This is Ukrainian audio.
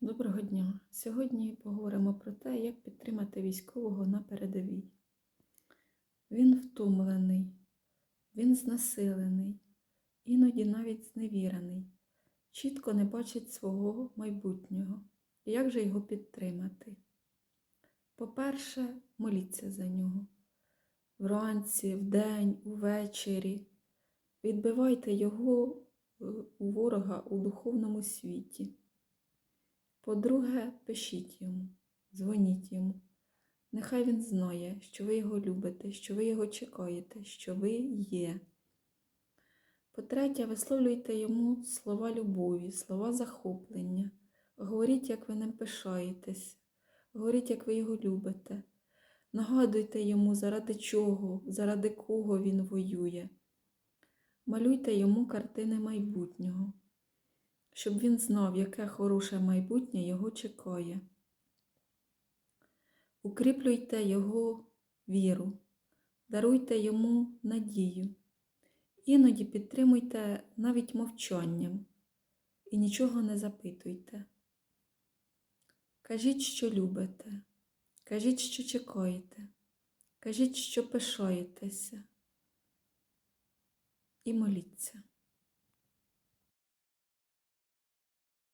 Доброго дня! Сьогодні поговоримо про те, як підтримати військового на передовій. Він втомлений, він знесилений, іноді навіть зневірений, чітко не бачить свого майбутнього. Як же його підтримати? По-перше, моліться за нього. Вранці, вдень, увечері. Відбивайте його е, у ворога у духовному світі. По-друге, пишіть йому, дзвоніть йому. Нехай він знає, що ви його любите, що ви його чекаєте, що ви є. По-третє, висловлюйте йому слова любові, слова захоплення. Говоріть, як ви ним пишаєтесь, говоріть, як ви його любите. Нагадуйте йому, заради чого, заради кого він воює. Малюйте йому картини майбутнього щоб він знав, яке хороше майбутнє його чекає. Укріплюйте його віру, даруйте йому надію, іноді підтримуйте навіть мовчанням і нічого не запитуйте. Кажіть, що любите, кажіть, що чекаєте, кажіть, що пишаєтеся, і моліться.